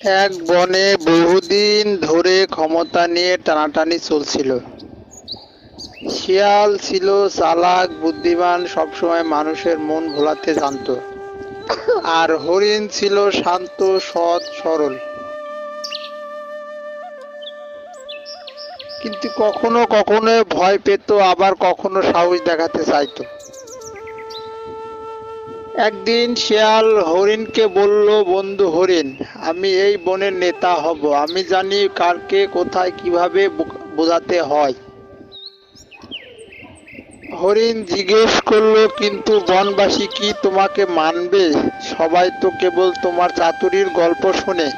এক বনে বহুদিন ধরে ক্ষমতা নিয়ে টানাটানি চলছিল। শিয়াল ছিল চালাক, বুদ্ধিমান, সবসময় মানুষের মন ভোলাতে জানতো। আর হরিণ ছিল শান্ত, সৎ, সরল। কিন্তু কখনো কখনো ভয় পেত, আবার কখনো সাহস দেখাতে চাইতো। একদিন শিয়াল হরিণকে বলল, বন্ধু হরিণ, আমি এই বনের নেতা হব। আমি জানি কারকে কোথায় কীভাবে বোঝাতে হয়। হরিণ জিজ্ঞেস করল, কিন্তু বনবাসী কি তোমাকে মানবে? সবাই তো কেবল তোমার চাতুরির গল্প শোনে।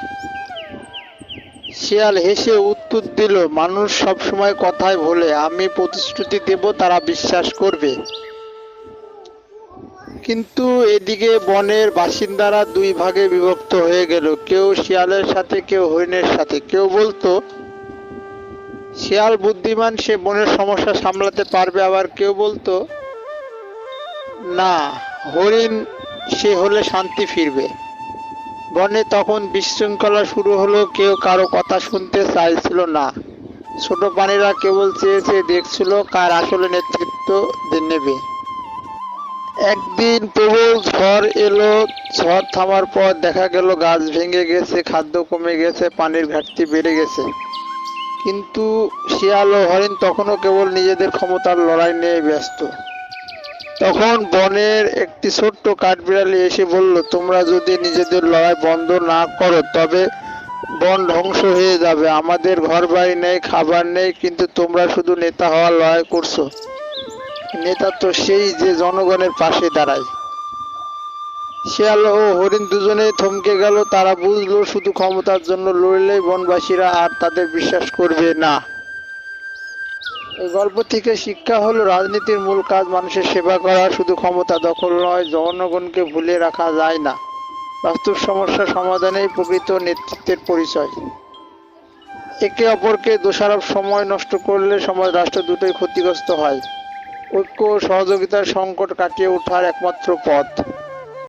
শিয়াল হেসে উত্তর দিল, মানুষ সবসময় কথায় ভোলে আমি প্রতিশ্রুতি দেব, তারা বিশ্বাস করবে। কিন্তু এদিকে বনের বাসিন্দারা দুই ভাগে বিভক্ত হয়ে গেল। কেউ শিয়ালের সাথে, কেউ হরিণের সাথে। কেউ বলতো, শিয়াল বুদ্ধিমান, সে বনের সমস্যা সামলাতে পারবে। আবার কেউ বলতো, না, হরিণ, সে হলে শান্তি ফিরবে। বনে তখন বিশৃঙ্খলা শুরু হলো, কেউ কারও কথা শুনতে চাইছিল না। ছোট প্রাণীরা কেবল চেয়ে চেয়ে দেখছিল কার আসলে নেতৃত্ব নেবে। একদিন প্রবল ঝড় এলো, ঝড় থামার পর দেখা গেল গাছ ভেঙে গেছে, খাদ্য কমে গেছে, পানির ঘাটতি বেড়ে গেছে। কিন্তু শিয়াল ও হরিণ তখনও কেবল নিজেদের ক্ষমতার লড়াই নিয়ে ব্যস্ত। তখন বনের একটি ছোট্ট কাঠবিড়ালি এসে বলল, তোমরা যদি নিজেদের লড়াই বন্ধ না করো, তবে বন ধ্বংস হয়ে যাবে। আমাদের ঘর বাড়ি নেই, খাবার নেই, কিন্তু তোমরা শুধু নেতা হওয়ার লড়াই করছ। নেতা তো সেই যে জনগণের পাশে দাঁড়ায়। শিয়াল ও হরিণ দুজনেই থমকে গেল, তারা বুঝলো শুধু ক্ষমতার জন্য লড়লেই বনবাসীরা আর তাদের বিশ্বাস করবে না। এই গল্প থেকে শিক্ষা হলো, রাজনীতির মূল কাজ মানুষের সেবা করা, শুধু ক্ষমতা দখল নয়, জনগণকে ভুলে রাখা যায় না। বাস্তব সমস্যা সমাধানেই প্রকৃত নেতৃত্বের পরিচয়। একে অপরকে দোষারোপ, সময় নষ্ট করলে সমাজ রাষ্ট্র দুটোই ক্ষতিগ্রস্ত হয়। ঐক্য সহযোগিতার সংকট কাটিয়ে ওঠার একমাত্র পথ।